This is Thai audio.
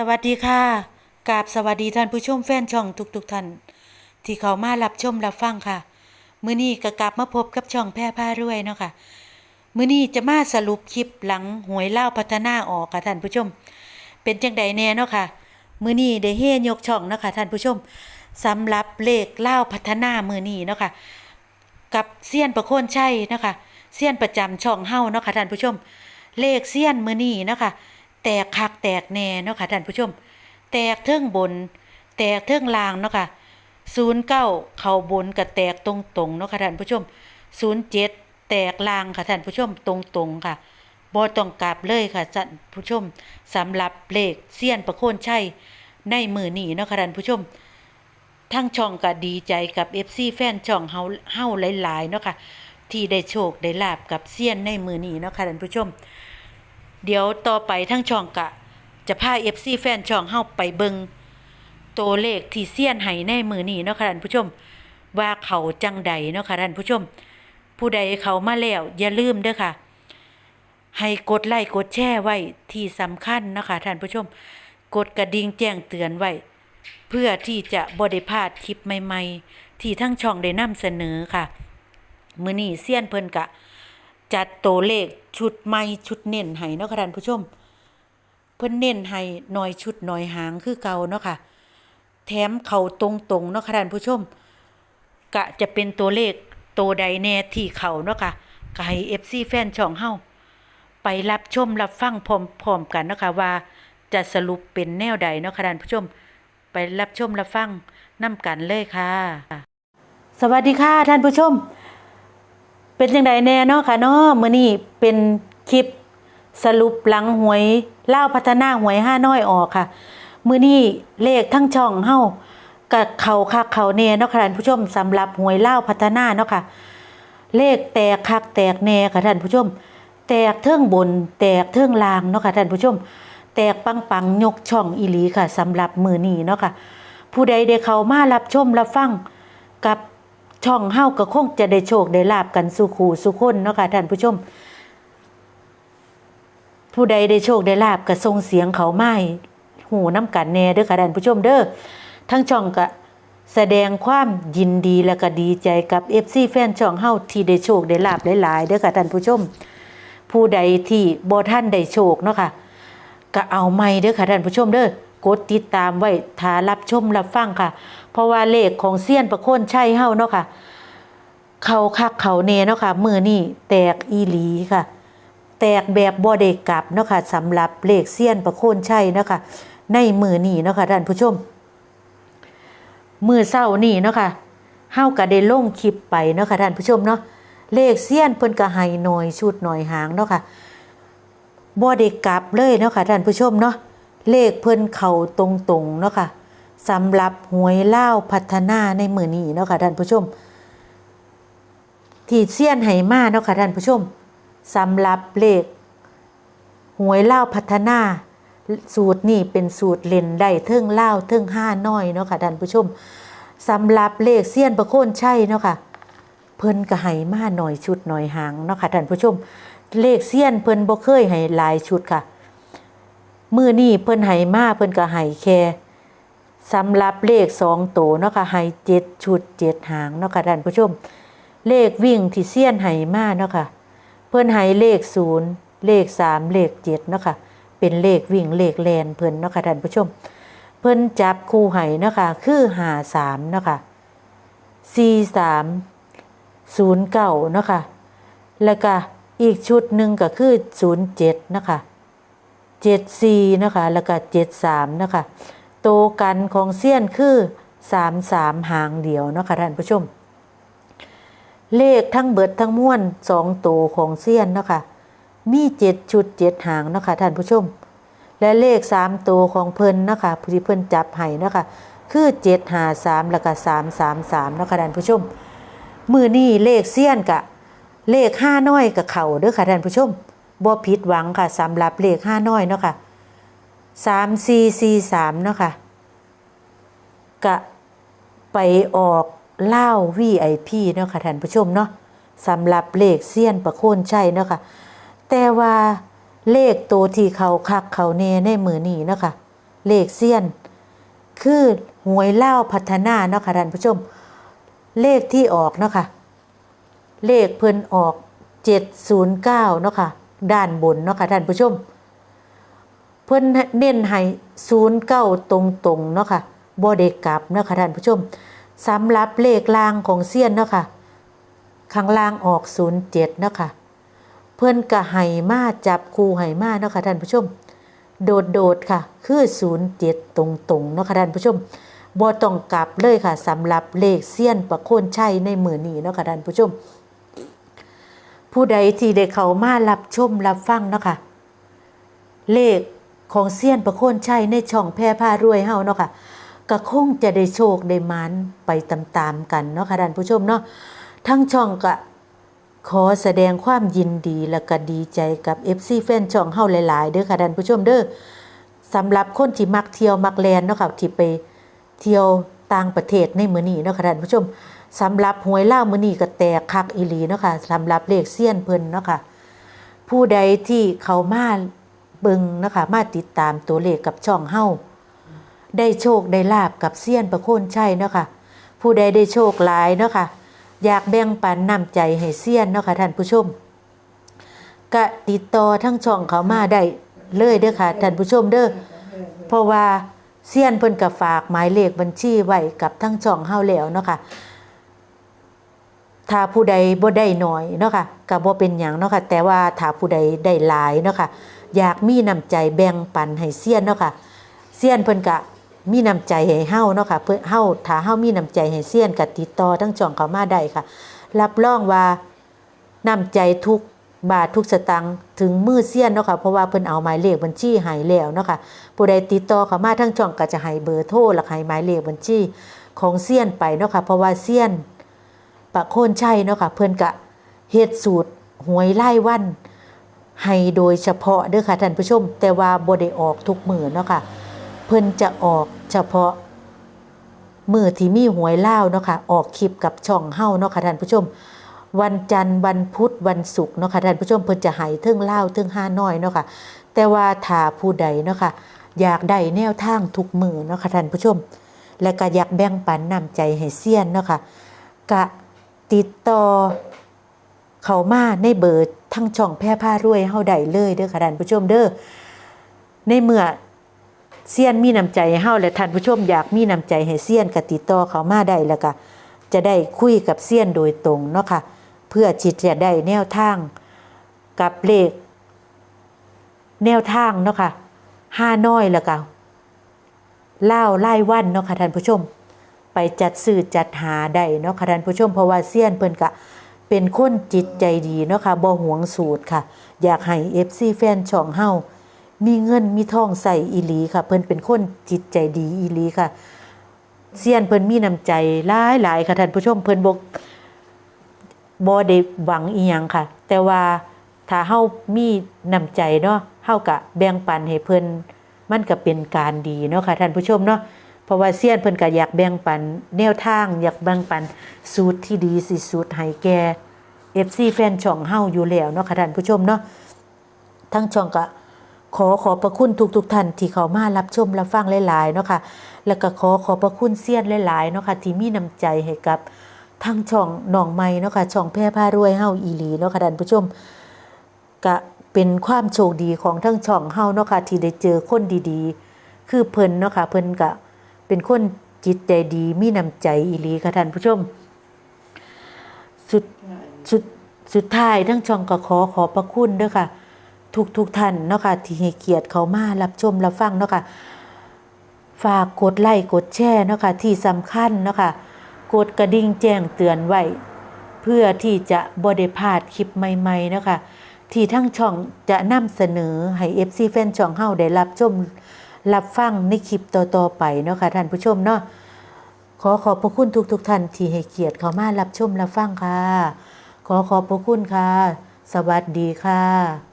สวัสดีค่ะกราบสวัสดีท่านผู้ชมแฟนช่องทุกๆท่านที่เขามารับชมรับฟังค่ะ มื้อนี้ก็กลับมาพบกับช่องแพร่ผ้ารวยเนาะค่ะ มื้อนี้จะมาสรุปคลิปหลังหวยเล่าพัฒนาออกค่ะท่านผู้ชม เป็นจังใดแน่เนาะค่ะ มื้อนี้ได้เฮยกช่องเนาะค่ะท่านผู้ชมสำหรับเลขเล่าพัฒนามื้อนี้เนาะค่ะ กับเซียนประโคนชัยเนาะคะเซียนประจำช่องเฮ้าเนาะค่ะท่านผู้ชม เลขเซียนมื้อนี้เนาะค่ะ แตกคักแตกแน่เนาะค่ะท่านผู้ชม แตกเทิงบน แตกเทิงล่างเนาะค่ะ09เข้าเข่าบนก็แตกตรงๆเนาะค่ะท่านผู้ชม07แตกล่างค่ะท่านผู้ชมตรงๆค่ะบ่ต้องกลับเลยค่ะท่านผู้ชมสำหรับเลขเซียนประโคนชัยในมือนี้เนาะค่ะท่านผู้ชมทั้งช่องก็ดีใจกับ FC แฟนช่องเฮาเฮาหลายๆเนาะค่ะที่ได้โชคได้ลาบกับเซียนในมือนี้เนาะค่ะท่านผู้ชม เดี๋ยวต่อไปทั้งช่องกะ จะพา FC แฟนช่องเฮาไปเบิงตัวเลขที่เซียนให้ในมือนี้เนาะค่ะท่านผู้ชม ว่าเขาจังใดเนาะค่ะท่านผู้ชม ผู้ใดเขามาแล้วอย่าลืมเด้อค่ะ ให้กดไลค์กดแชร์ไว้ที่สำคัญนะคะท่านผู้ชม กดกระดิ่งแจ้งเตือนไว้เพื่อที่จะบริพลาดคลิปใหม่ ๆ ที่ทั้งช่องได้นำเสนอค่ะ มื้อนี้เซียนเพิ่นกะ จัดตัวเลขชุดใหม่ชุดเน้นให้เนาะค่ะท่านผู้ชม เพิ่นเน้นให้หน่อยชุดหน่อยหางคือเก่าเนาะค่ะ แถมเข้าตรงๆเนาะค่ะท่านผู้ชม กะจะเป็นตัวเลขตัวใดแน่ที่เขาเนาะค่ะก็ให้ FC แฟนช่องเฮาไปรับชมรับฟังพร้อมๆกันเนาะคะว่าจะสรุปเป็นแนวใดเนาะค่ะท่านผู้ชม ไปรับชมรับฟังนํกันเลยค่ะ สวัสดีค่ะท่านผู้ชม เป็นจังใดแน่เนาะค่ะเนาะมื้อนี้เป็นคลิปสรุปหลังหวยเล่าพัฒนาหวยห้าน้อยออกค่ะ มื้อนี้เลขทั้งช่องเฮากับเขาคักเขาแน่เนาะค่ะท่านผู้ชมสำหรับหวยเล่าพัฒนาเนาะค่ะ เลขแตกคักแตกแน่ค่ะท่านผู้ชม แตกเทิงบน แตกเทิงล่างเนาะค่ะท่านผู้ชม แตกปังปังยกช่องอีหลีค่ะสำหรับมือนี้เนาะค่ะ ผู้ใดได้เข้ามารับชมรับฟังกับ ช่องเฮาก็คงจะได้โชคได้ลาบกันสู่ขู่สู่คนเนาะค่ะท่านผู้ชม ผู้ใดได้โชคได้ลาบก็ส่งเสียงเขาไม้หูน้ำกันแน่เด้อค่ะท่านผู้ชมเด้อทั้งช่องก็แสดงความยินดีและก็ดีใจกับ FC แฟนช่องเฮาที่ได้โชคได้ลาบหลายๆเด้อค่ะท่านผู้ชม ผู้ใดที่บ่ท่านได้โชคเนาะค่ะก็เอาไม่เด้อค่ะท่านผู้ชมเด้อ กดติดตามไว้ถารับชมรับฟังค่ะ เพราะว่าเลขของเซียนประโคนใชัยเฮ้าเนาะค่ะ เขาคักเขาเนเนาะค่ะมือนี่แตกอีหลีค่ะ แตกแบบบ่ได้กลับเนาะค่ะสำหรับเลขเซียนประโคนชัยเนาะค่ะ ในมือนี่เนาะค่ะท่านผู้ชม มือเศร้านี่เนาะค่ะเฮาก็ได้ลงคลิปไปเนาะค่ะท่านผู้ชมเนาะเลขเซียนเพิ่นก็ให้หน่อยชุดหน่อยหางเนาะค่ะบ่ได้กลับเลยเนาะค่ะท่านผู้ชมเนาะ เลขเพิ่นเข้าตรงๆเนาะค่ะสำหรับหวยเล่าพัฒนาในมือนี้เนาะค่ะท่านผู้ชม ที่เซียนไหมาเนาะค่ะท่านผู้ชมสำหรับเลขหวยเล่าพัฒนา สูตรนี่เป็นสูตรเล่นได้เทิงเล่าเทิงห้าน้อยเนาะค่ะท่านผู้ชมสำหรับเลขเซียนประโคนใชัยเนาะค่ะเพิ่นก็ให้มาหน่อยชุดหน่อยหางเนาะค่ะท่านผู้ชม เลขเซียนเพิ่นบ่เคยให้หลายชุดค่ะ มือนี้เพิ่นให้มาเพิ่นก็ให้แค่สำหรับเลขสองโตวเนาะค่ะให้เจ็ดชุดเจ็ดหางเนาะค่ะท่านผู้ชม เลขวิ่งที่เซียนให้มาเนาะค่ะเพิ่นให้เลขศูนย์เลขสามเลขเจ็ดเนาะค่ะเป็นเลขวิ่งเลขแลนเพิ่นเนาะค่ะท่านผู้ชม เพิ่นจับคู่ให้เนาะค่ะคือหาสามเนาะค่ะสี่สามศูนย์เก้าเนาะค่ะแล้วก็อีกชุดหนึ่งก็คือศูนย์เจ็ดเนาะค่ะ เจ็ดสี่นะคะ แล้วก็เจ็ดสามนะคะ โตวกันของเซียนคือสามสามหางเดียวเนาะค่ะท่านผู้ชม เลขทั้งเบิดทั้งม้วนสองโตวของเซียนเนาะค่ะมีเจ็ดชุดเจ็ดหางเนาะค่ะท่านผู้ชม และเลขสามตัวของเพิ่นเนาะคะผู้ที่เพิ่นจับให้เนาะคะคือเจ็ดหาสามแล้วก็สามสามสามเนาะค่ะท่านผู้ชม มือนี่เลขเซียนกะ เลขห้าน้อยกับเข่าเด้อค่ะท่านผู้ชม บ่ผิดหวังค่ะสำหรับเลขห้าน้อยเนาะค่ะสามสี่สี่สามเนาะค่ะกะไปออกเล่าวีไอพีเนาะค่ะท่านผู้ชมเนาะสำหรับเลขเซียนประโคนชัยเนาะค่ะแต่ว่าเลขตัวที่เขาคักเขาเนในมือนี้เนาะค่ะเลขเซียน คือหวยเล่าพัฒนาเนาะค่ะท่านผู้ชม เลขที่ออกเนาะค่ะเลขเพิ่นออก 709 เนาะค่ะ ด้านบนเนาะค่ะท่านผู้ชม เพิ่นเน้นให้09ตรงๆเนาะค่ะบ่ได้กลับเนาะค่ะท่านผู้ชมสำหรับเลขล่างของเซียนเนาะค่ะข้างล่างออก07เจ็ดเนาะค่ะเพิ่นก็ให้มาจับคู่ให้มาเนาะค่ะท่านผู้ชม โดดๆค่ะ คือ07ตรงๆเนาะค่ะท่านผู้ชมบ่ต้องกลับเลยค่ะสำหรับเลขเซียนประโคนชัยในมือนี้เนาะค่ะท่านผู้ชม ผู้ใดที่ได้เข้ามารับชมรับฟังเนาะค่ะเลขของเซียนประโคนชัยในช่องแพร่ผ้ารวยเฮาเนาะค่ะก็คงจะได้โชคได้มานไปตามๆกันเนาะค่ะท่านผู้ชมเนาะทั้งช่องก็ขอแสดงความยินดีและก็ดีใจกับ FC แฟนช่องเฮาหลาย ๆ เด้อค่ะท่านผู้ชมเด้อสำหรับคนที่มักเที่ยวมักแลนเนาะค่ะที่ไปเที่ยว ต่างประเทศในมือนี้เนาะค่ะท่านผู้ชมสำหรับหวยล่ามือนี้ก็แตกคักอีหลีเนาะค่ะสำหรับเลขเซียนเพิ่นเนาะค่ะผู้ใดที่เขามาเบิงนะคะมาติดตามตัวเลขกับช่องเฮาได้โชคได้ลาบกับเซียนประโคนชัยเนาะค่ะผู้ใดได้โชคหลายเนาะค่ะอยากแบ่งปันน้ำใจให้เซียนเนาะค่ะท่านผู้ชมก็ติดต่อทั้งช่องเขามาได้เลยเด้อค่ะท่านผู้ชมเด้อเพราะว่า เซียนเพิ่นก็ฝากหมายเลขบัญชีไว้กับทั้งช่องเฮาแล้วเนาะค่ะถ้าผู้ใดบ่ได้น้อยเนาะค่ะก็บ่เป็นหยังเนาะค่ะแต่ว่าถ้าผู้ใดได้หลายเนาะค่ะอยากมีน้ำใจแบ่งปันให้เซียนเนาะค่ะเซียนเพิ่นก็มีน้ำใจให้เฮาเนาะค่ะเพิ่นเฮาถ้าเฮามีน้ำใจให้เซียนก็ติดต่อทั้งช่องเขามาได้ค่ะ รับรองว่าน้ำใจทุก บาททุกสตังค์ถึงมือเซียนเนาะค่ะเพราะว่าเพิ่นเอาหมายเลขบัญชีให้แล้วเนาะค่ะผู้ใดติดต่อเขามาทั้งช่องก็จะให้เบอร์โทรและให้หมายเลขบัญชีของเซียนไปเนาะค่ะเพราะว่าเซียนประโคนชัยเนาะค่ะเพิ่นกะเฮ็ดสูตรหวยไล่วันให้โดยเฉพาะเด้อค่ะท่านผู้ชม แต่ว่าบ่ได้ออกทุกมือเนาะค่ะเพิ่นจะออกเฉพาะมือที่มีหวยเล่าเนาะค่ะออกคลิปกับช่องเฮ้าเนาะค่ะท่านผู้ชม วันจันทร์วันพุธวันศุกร์เนาะค่ะท่านผู้ชมเพิ่นจะห้เทิงเล่าวเทิงห้าน้อยเนาะค่ะแต่ว่าถ้าผู้ใดเนาะค่ะอยากได้แนวทางทุกมือเนาะค่ะท่านผู้ชม และก็อยากแบ่งปันน้ำใจให้เซียนเนาะค่ะกะติดต่อเขามาในเบอร์ทั้งช่องแพร่ผ้ารวยเฮาได้เลยเด้อค่ะท่านผู้ชมเด้อในเมื่อเซียนมีน้ำใจให้เฮาและท่านผู้ชมอยากมีน้ำใจให้เซียนก็ติดต่อเขามาได้แล้วก็จะได้คุยกับเซียนโดยตรงเนาะค่ะ เพื่อที่จะได้แนวทางกับเลข แนวทางเนาะค่ะห้าน้อยแล้วก็เล่าไล่วันเนาะค่ะท่านผู้ชม ไปจัดซื้อจัดหาได้เนาะค่ะท่านผู้ชมเพราะว่าเซียนเพิ่นก็เป็นคนจิตใจดีเนาะค่ะบ่หวงสูตรค่ะ อยากให้ FC แฟนช่องเฮามีเงินมีทองใส่อีหลีค่ะ เพิ่นเป็นคนจิตใจดีอีหลีค่ะเซียนเพิ่นมีน้ำใจหลายๆค่ะท่านผู้ชมเพิ่นบ่ บ่ได้หวังอีหยังค่ะ แต่ว่าถ้าเฮามีน้ำใจเนาะเฮาก็แบ่งปันให้เพิ่นมันก็เป็นการดีเนาะค่ะท่านผู้ชมเนาะเพราะว่าเซียนเพิ่นก็อยากแบ่งปัน แนวทางอยากแบ่งปันสูตรที่ดีสิสูตรให้แก่ FC แฟนช่องเฮาอยู่แล้วเนาะค่ะท่านผู้ชมเนาะทั้งช่องก็ขอขอบพระคุณทุกๆท่านที่เข้ามารับชมรับฟังหลายๆเนาะค่ะ แล้วก็ขอขอบพระคุณเซียนหลายๆเนาะค่ะที่มีน้ำใจให้กับ ทั้งช่องน้องใหม่เนาะค่ะช่องแพร่พารวยเฮาอีหลีเนาะค่ะท่านผู้ชมก็เป็นความโชคดีของทั้งช่องเฮาเนาะค่ะที่ได้เจอคนดีๆ คือเพิ่นเนาะค่ะเพิ่นก็เป็นคนจิตใจดีมีน้ำใจอีหลีค่ะท่านผู้ชม สุดสุดสุดท้ายทั้งช่องก็ขอขอบพระคุณเด้อค่ะ ทุกทุกท่านเนาะค่ะที่ให้เกียรติเขามารับชมรับฟังเนาะค่ะฝากกดไลค์กดแชร์เนาะค่ะที่สำคัญเนาะค่ะ กดกระดิ่งแจ้งเตือนไว้เพื่อที่จะบ่ได้พาดคลิปใหม่ๆนะคะที่ทั้งช่องจะนำเสนอให้ FC แฟนช่องเฮาได้รับชมรับฟังในคลิปต่อๆไปเนาะค่ะท่านผู้ชมเนาะขอขอบพระคุณทุกๆท่านที่ให้เกียรติเข้ามารับชมรับฟังค่ะ ขอขอบพระคุณค่ะ สวัสดีค่ะ